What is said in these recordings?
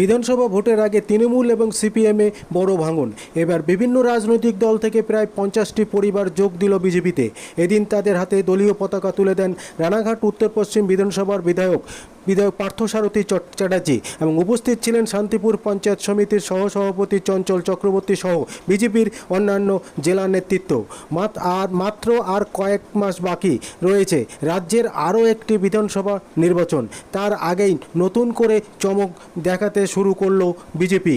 বিধানসভা ভোটের আগে তৃণমূল এবং সিপিএমে বড় ভাঙন। এবার বিভিন্ন রাজনৈতিক দল থেকে প্রায় পঞ্চাশটি পরিবার যোগ দিল বিজেপিতে। এদিন তাদের হাতে দলীয় পতাকা তুলে দেন রানাঘাট, উত্তর পশ্চিম বিধানসভার বিধায়ক বিধায়ক পার্থসারথী চ্যাটার্জি এবং উপস্থিত ছিলেন শান্তিপুর পঞ্চায়েত সমিতির সহসভাপতি চঞ্চল চক্রবর্তী সহ বিজেপির অন্যান্য জেলা নেতৃত্ব। আর মাত্র আর কয়েক মাস বাকি রয়েছে। রাজ্যের আরও একটি বিধানসভা নির্বাচন। তার আগেই নতুন করে চমক দেখাতে শুরু করল বিজেপি।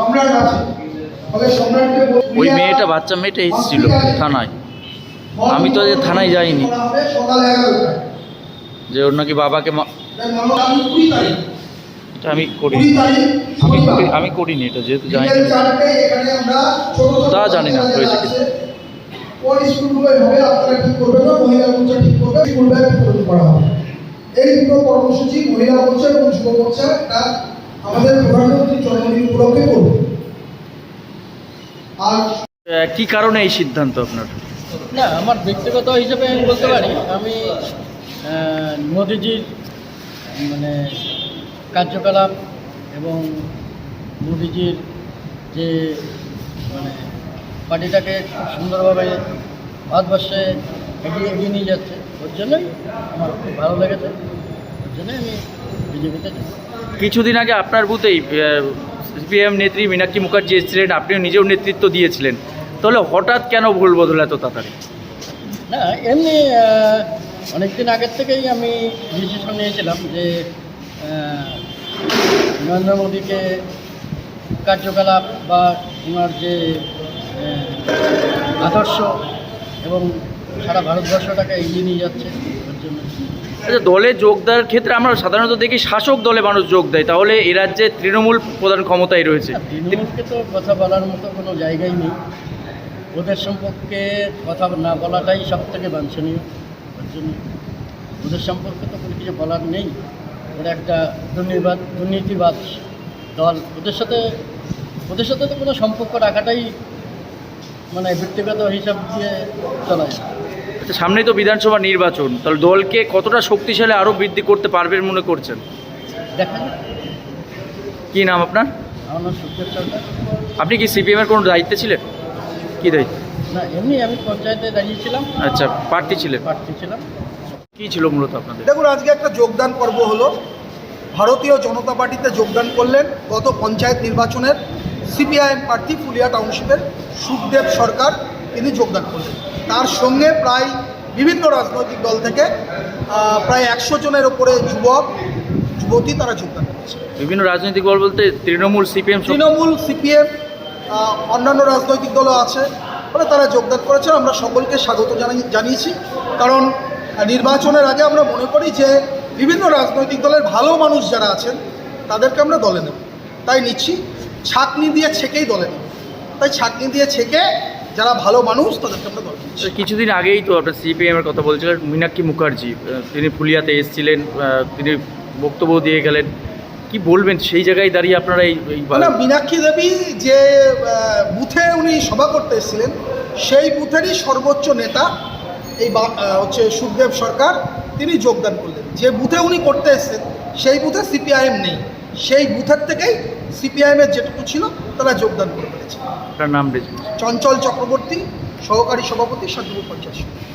সম্রাট আছে। ওই মেয়েটা বাচ্চা মেয়েটা এসেছিল থানায়। আমি তো আজকে থানায় যাইনি। যে ওর নাকি বাবাকে এটা আমি করি আমি আমি করিনি এটা যেহেতু যাইনি। তা জানি না, হয়েছে কি। এই দুটো কর্মসূচি মহিলা মোর্চা এবং যুব মোর্চা এটা আমাদের প্রধানমন্ত্রী জন্মদিন উপলক্ষে করবে। আর কি কারণে এই সিদ্ধান্ত আপনার? না আমার ব্যক্তিগত হিসেবে আমি বলতে পারি আমি মোদিজির মানে কার্যকলাপ এবং মোদিজির যে মানে পার্টিটাকে খুব সুন্দরভাবে ভারতবর্ষে এগিয়ে এগিয়ে নিয়ে যাচ্ছে ওর জন্যই আমার খুব ভালো লেগেছে ওর জন্যই আমি বিজেপিতে কিছুদিন আগে আপনার বুথেই সিপিএম নেত্রী মীনাক্ষী মুখার্জি এসেছিলেন, আপনিও নিজেও নেতৃত্ব দিয়েছিলেন। তাহলে হঠাৎ কেন ভুল বদল এত তাড়াতাড়ি? না, এমনি অনেক দিন আগের থেকেই আমি ডিসিশন নিয়েছিলাম যে নরেন্দ্র মোদীকে কার্যকলাপ বা ওনার যে আদর্শ এবং সারা ভারতবর্ষটাকে এগিয়ে নিয়ে যাচ্ছে জন্য আচ্ছা দলে যোগ দেওয়ার ক্ষেত্রে আমরা সাধারণত দেখি শাসক দলে মানুষ যোগ দেয়, তাহলে এ রাজ্যে তৃণমূল প্রধান ক্ষমতায় রয়েছে। তৃণমূলকে তো কথা বলার মতো কোনো জায়গাই নেই। ওদের সম্পর্কে কথা না বলাটাই সব থেকে বাঞ্ছনীয় ওদের সম্পর্কে তো কোনো কিছু বলার নেই। ওরা একটা দুর্নীবাদ দুর্নীতিবাদ দল। ওদের সাথে ওদের সাথে তো কোনো সম্পর্ক রাখাটাই মানে ব্যক্তিগত হিসাব দিয়ে চলা যায়। সামনেই তো বিধানসভা নির্বাচন তাহলে দলকে কতটা শক্তিশালী আরও বৃদ্ধি করতে পারবেন মনে করছেন? কি নাম আপনার? আপনি কি সিপিএমের কোনো দায়িত্বে ছিলেন? কি দায়িত্ব? না এমনি আমি পঞ্চায়েতে দাঁড়িয়েছিলাম। আচ্ছা প্রার্থী ছিলেন? প্রার্থী ছিলাম। কি ছিল মূলত আপনাদের? দেখুন আজকে একটা যোগদান পর্ব হলো। ভারতীয় জনতা পার্টিতে যোগদান করলেন গত পঞ্চায়েত নির্বাচনের সিপিআইএম প্রার্থী ফুলিয়া টাউনশিপের সুখদেব সরকার। তিনি যোগদান করলেন। তার সঙ্গে প্রায় বিভিন্ন রাজনৈতিক দল থেকে প্রায় একশো জনের ওপরে যুবক যুবতী তারা যোগদান করেছে। বিভিন্ন রাজনৈতিক দল বলতে তৃণমূল সিপিএম তৃণমূল সিপিএম অন্যান্য রাজনৈতিক দলও আছে ফলে তারা যোগদান করেছেন। আমরা সকলকে স্বাগত জানাই জানিয়েছি। কারণ নির্বাচনের আগে আমরা মনে করি যে বিভিন্ন রাজনৈতিক দলের ভালো মানুষ যারা আছেন তাদেরকে আমরা দলে নেব। তাই নিচ্ছি। ছাকনি দিয়ে ছেকেই দলে নেব। তাই ছাকনি দিয়ে ছেকে যারা ভালো মানুষ তাদেরকে আমরা নিচ্ছি কিছুদিন আগেই তো আপনার সিপিএম এর কথা বলছিলেন মীনাক্ষী মুখার্জি। তিনি ফুলিয়াতে এসেছিলেন তিনি বক্তব্য দিয়ে গেলেন। কি বলবেন সেই জায়গায় দাঁড়িয়ে আপনারা এই না মীনাক্ষী দেবী যে বুথে উনি সভা করতে এসেছিলেন সেই বুথেরই সর্বোচ্চ নেতা এই বা- হচ্ছে সুখদেব সরকার তিনি যোগদান করলেন। যে বুথে উনি করতে এসেছেন সেই বুথে সিপিআইএম নেই। সেই বুথের থেকেই সিপিআইএমের যেটুকু ছিল তারা যোগদান করে ফেলেছে তার নাম চঞ্চল চক্রবর্তী সহকারী সভাপতি সাধুপঞ্চাশ পঞ্চায়েত।